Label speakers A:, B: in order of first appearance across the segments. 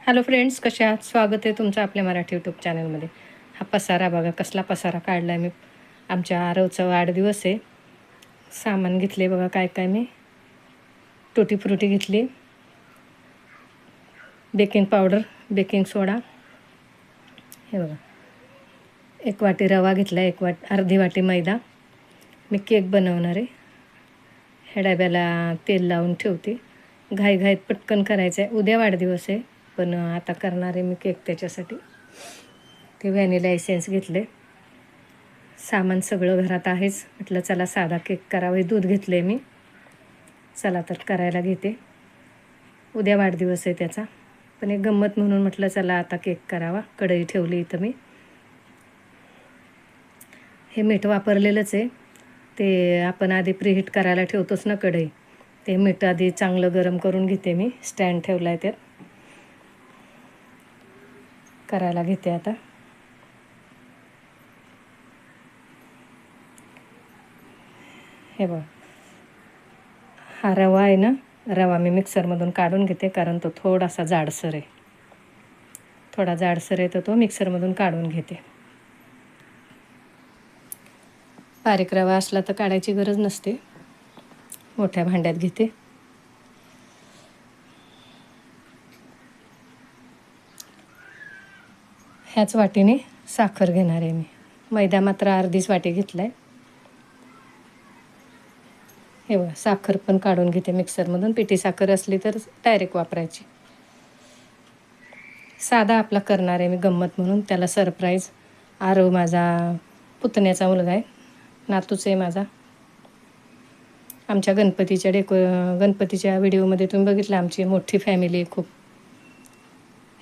A: Hello friends कसे आहात? स्वागत आहे तुमचं आपल्या मराठी यूट्यूब चॅनलमध्ये हा पसारा बघा कसला पसारा काढला आहे मी. आमच्या आरवचा वाढदिवस आहे. सामान घेतले बघा काय काय मी. टुटी फ्रुटी घेतली. बेकिंग पावडर बेकिंग सोडा हे बघा. एक वाटी रवा घेतला एक वाट अर्धी वाटी मैदा. मी केक बनवणार आहे. ह्या डब्याला तेल लावून ठेवते. घाईघाईत पटकन करायचं आहे उद्या वाढदिवस आहे. पण आता करणार आहे मी केक त्याच्यासाठी. ते व्हॅनिला एसेन्स घेतले. सामान सगळं घरात आहेच. म्हटलं चला साधा केक करावा. दूध घेतले मी. चला तर करायला घेते. उद्या वाढदिवस आहे त्याचा. पण एक गंमत म्हणून म्हटलं चला आता केक करावा. कढई ठेवली इथं मी. हे मीठ वापरलेलंच आहे. ते आपण आधी प्रीहीट करायला ठेवतोच ना कढई. ते मीठ आधी चांगलं गरम करून घेते मी. स्टँड ठेवला आहे त्यात. करायला घेते आता. हे बघ. हा रवा आहे ना रवा मी मिक्सरमधून काढून घेते कारण तो थोडासा जाडसर आहे. थोडा जाडसर आहे तर तो मिक्सरमधून काढून घेते. बारीक रवा असला तर काढायची गरज नसते. मोठ्या भांड्यात घेते. ह्याच वाटीने साखर घेणार आहे मी. मैदा मात्र अर्धीच वाटी घेतला आहे हे बघा साखर पण काढून घेते मिक्सरमधून. पिठी साखर असली तर डायरेक्ट वापरायची. साधा आपला करणार आहे मी गंमत म्हणून. त्याला सरप्राईज आरव माझा पुतण्याचा मुलगा आहे. नातूच आहे माझा. आमच्या गणपतीच्या डेको गणपतीच्या व्हिडिओमध्ये तुम्ही बघितलं आमची मोठी फॅमिली आहे खूप.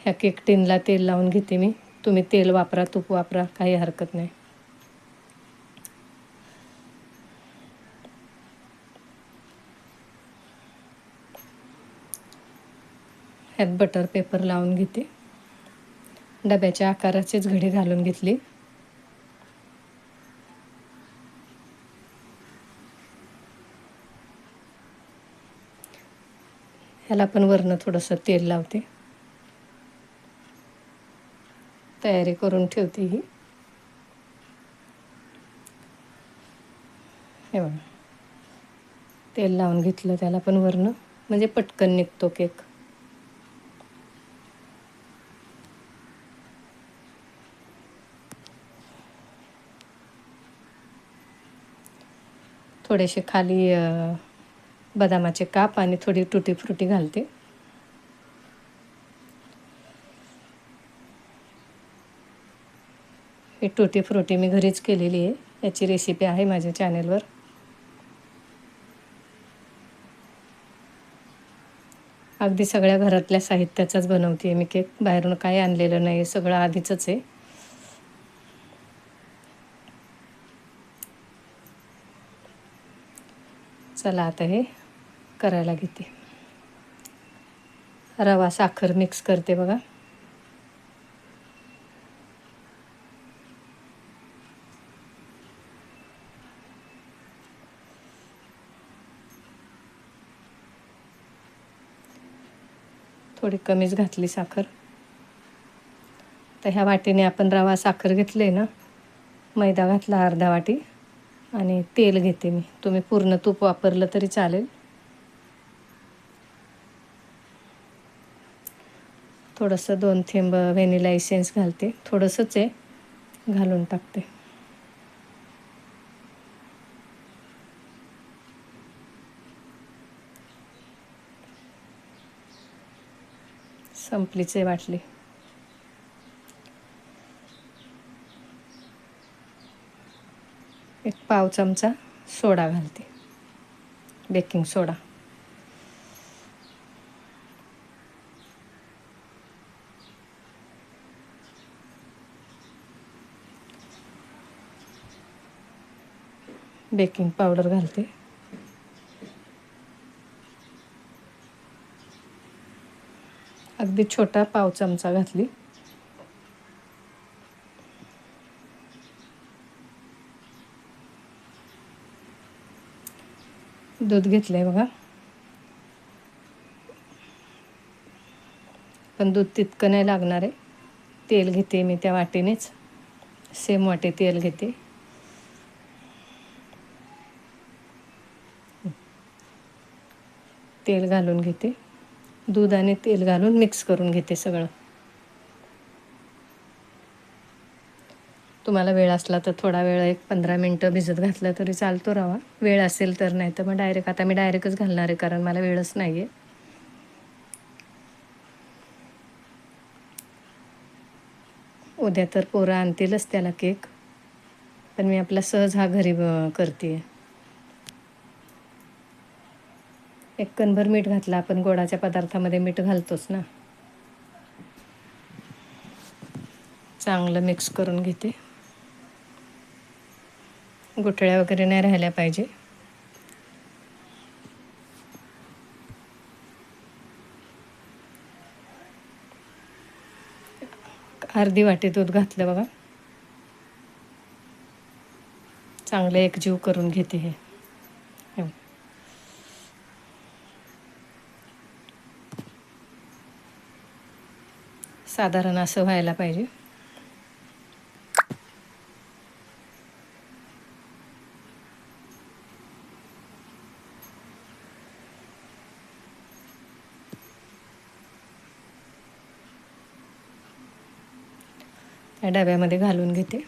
A: ह्या केक टिनला तेल लावून घेते मी. तुम्ही तेल वापरा तूप वापरा काही हरकत नाही. ह्यात बटर पेपर लावून घेते. डब्याच्या आकाराचीच घडी घालून घेतली. ह्याला पण वरनं थोडंसं तेल लावते. तयारी करून ठेवते ही. हे बघा. तेल लावून घेतलं त्याला पण वरनं. म्हणजे पटकन निघतो केक. थोडेसे खाली बदामाचे काप आणि थोडी तुटी फ्रुटी घालते. ही टुटी फ्रुटी मी घरीच केलेली आहे. याची रेसिपी आहे माझ्या चॅनेलवर अगदी सगळ्या घरातल्या साहित्याचाच बनवते मी केक बाहेरून काही आणलेलं नाही सगळं आधीचंच आहे. चला आता हे करायला घेते. रवा साखर मिक्स करते बघा. थोडी कमीच घातली साखर. तर ह्या वाटीने आपण रवा साखर घेतले ना मैदा घातला अर्धा वाटी आणि तेल घेते मी. तुम्ही पूर्ण तूप वापरलं तरी चालेल. थोडंसं दोन थेंब व्हॅनिला इसेन्स घालते. थोडंसंच आहे. घालून टाकते. संपलीचे आहे वाटली. एक पाव चमचा सोडा घालते. बेकिंग सोडा. बेकिंग पावडर घालते. अगदी छोटा पाव चमचा घातली. दूध घेतलं आहे बघा. पण दूध तितकं नाही लागणार आहे. तेल घेते मी त्या वाटेनेच. सेम वाटे तेल घेते. तेल घालून घेते. दूध आणि तेल घालून मिक्स करून घेते सगळं. तुम्हाला वेळ असला तर थोडा वेळ एक पंधरा मिनटं भिजत घातलं तरी चालतो रवा. वेळ असेल तर नाही तर मग डायरेक्ट आता मी डायरेक्टच घालणार आहे कारण मला वेळच नाही आहे उद्या तर पोरं आणतीलच त्याला केक पण मी आपला सहज हा घरी करते एक कणभर मीठ घातलं आपण गोडाच्या पदार्थामध्ये मीठ घालतोच ना. चांगलं मिक्स करून घेते. गुठळ्या वगैरे नाही राहिल्या पाहिजे. अर्धी वाटी दूध घातलं बघा. चांगलं एकजीव करून घेते हे हे बघ. साधारण असं व्हायला पाहिजे. या डब्यामध्ये घालून घेते.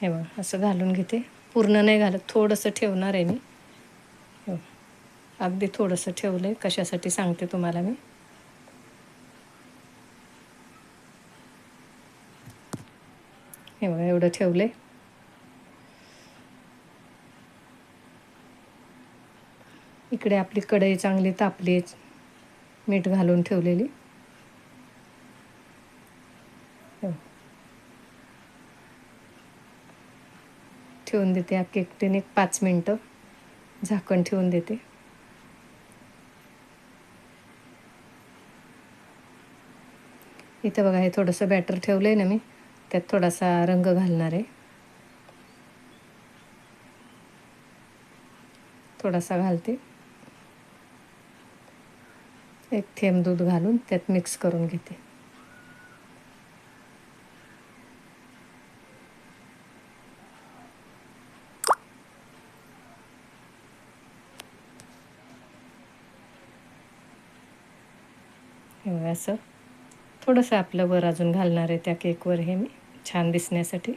A: हे बघ असं घालून घेते. पूर्ण नाही घालत थोडंसं ठेवणार आहे मी. हो. अगदी थोडंसं ठेवलं आहे कशासाठी सांगते तुम्हाला मी. हे बघा एवढं ठेवलं आहे इकडे आपली कढई चांगली तापली मीठ घालून ठेवलेली. ठेवून देते. या केकटीने एक पाच मिनटं झाकण ठेवून देते. इथं बघा हे थोडंसं बॅटर ठेवलं आहे ना मी. त्यात थोडासा रंग घालणार आहे. थोडासा घालते. एक थेंब दूध घालून त्यात मिक्स करून घेते. हे असं. थोडंसं आपलं वर अजून घालणार आहे त्या केकवर हे मी छान दिसण्यासाठी.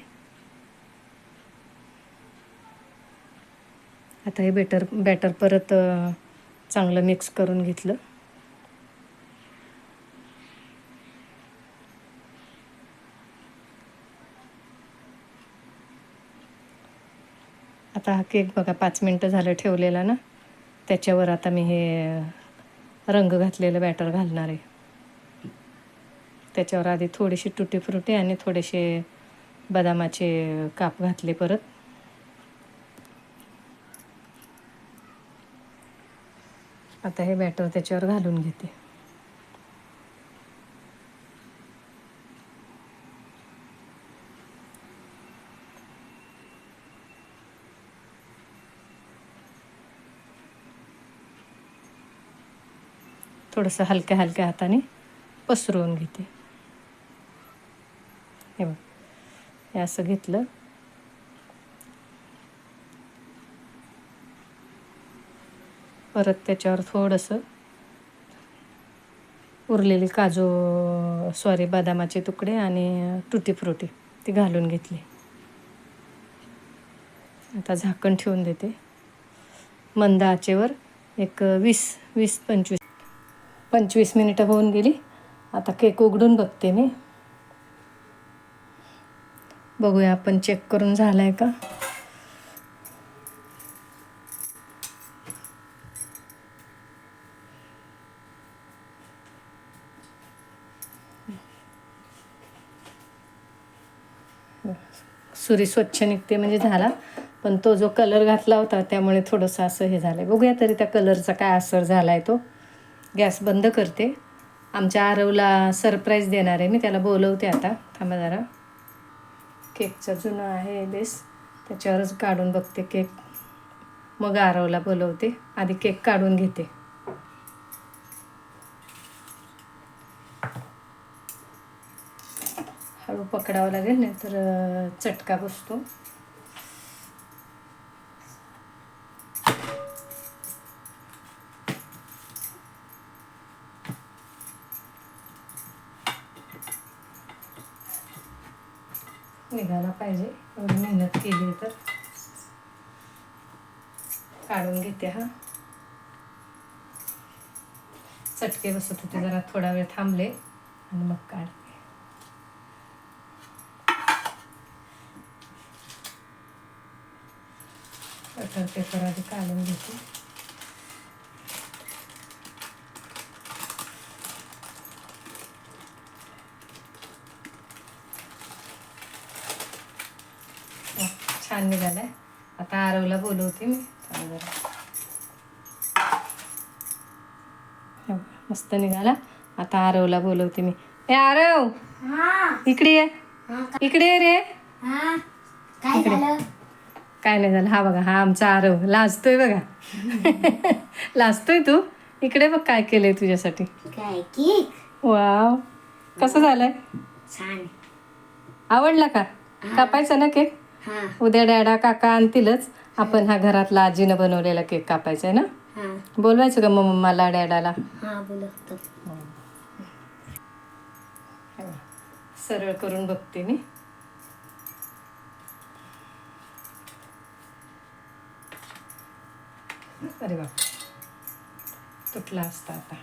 A: आता हे बेटर बॅटर परत चांगलं मिक्स करून घेतलं. आता हा केक बघा पाच मिनटं झालं ठेवलेला ना त्याच्यावर आता मी हे रंग घातलेलं बॅटर घालणार आहे. त्याच्यावर आधी थोडीशी तुटी फ्रुटी आणि थोडेसे बदामाचे काप घातले परत. आता हे बॅटर त्याच्यावर घालून घेते. थोडंसं हलक्या हलक्या हाताने पसरवून घेते. हे बघ. हे असं घेतलं. परत त्याच्यावर थोडंसं उरलेली काजू सॉरी बदामाचे तुकडे आणि तुटी फ्रुटी ती घालून घेतली. आता झाकण ठेवून देते. मंद आचेवर एक वीस वीस पंचवीस पंचवीस मिनिटं होऊन गेली. आता केक उघडून बघते मी. बघूया आपण चेक करून झालाय का? सुरी स्वच्छ निघते म्हणजे झाला. पण तो जो कलर घातला होता त्यामुळे थोडंसं असं हे झालं आहे बघूया तरी त्या कलरचा काय असर झाला आहे तो. गॅस बंद करते. आमच्या आरवला सरप्राईज देणार आहे. मी त्याला बोलवते आता. थांबा जरा. केकचं जुनं आहे बेस त्याच्यावरच काढून बघते केक. मग आरवला बोलवते. आधी केक काढून घेते. हळू पकडावं लागेल नाही तर चटका बसतो. काढून घेते हा. चटके बसत होते जरा थोडा वेळ थांबले आणि मग काढते. बटर पेपर आधी काढून घेते. छान निघालाय. आता आरवला बोलवते मी. जरा. मस्त निघाला. आता आरवला बोलवते मी. ए आरव! इकडे ये. इकडे ये रे.
B: काय झालं?
A: काय नाही झालं. हा बघा हा आमचा आरव. लाजतोय बघा. लाजतोय तू. इकडे बघ काय केलंय तुझ्यासाठी. वाव. कसं झालंय? आवडला का? कापायचा ना केक? उद्या डॅडा काका आणतीलच. आपण हा घरातला आजीनं बनवलेला केक कापायचा आहे ना?
B: हा.
A: बोलवायचं का मग मला डॅडाला?
B: हा
A: सरळ करून बघते मी. अरे बाप तुटला असता आता.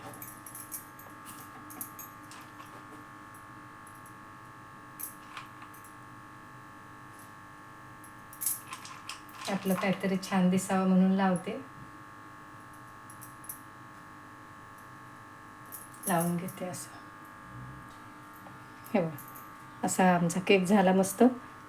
A: आपलं काहीतरी छान दिसावं म्हणून लावते. लावून घेते असं. हे बघ असा आमचा केक झाला मस्त.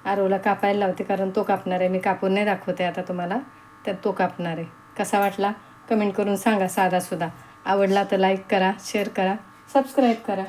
A: आरोला कापायला लावते कारण तो कापणार आहे. मी कापून नाही दाखवते आता तुम्हाला तर तो कापणार आहे. कसा वाटला? कमेंट करून सांगा साधा सुद्धा आवडला तर लाईक करा शेअर करा सबस्क्राईब करा.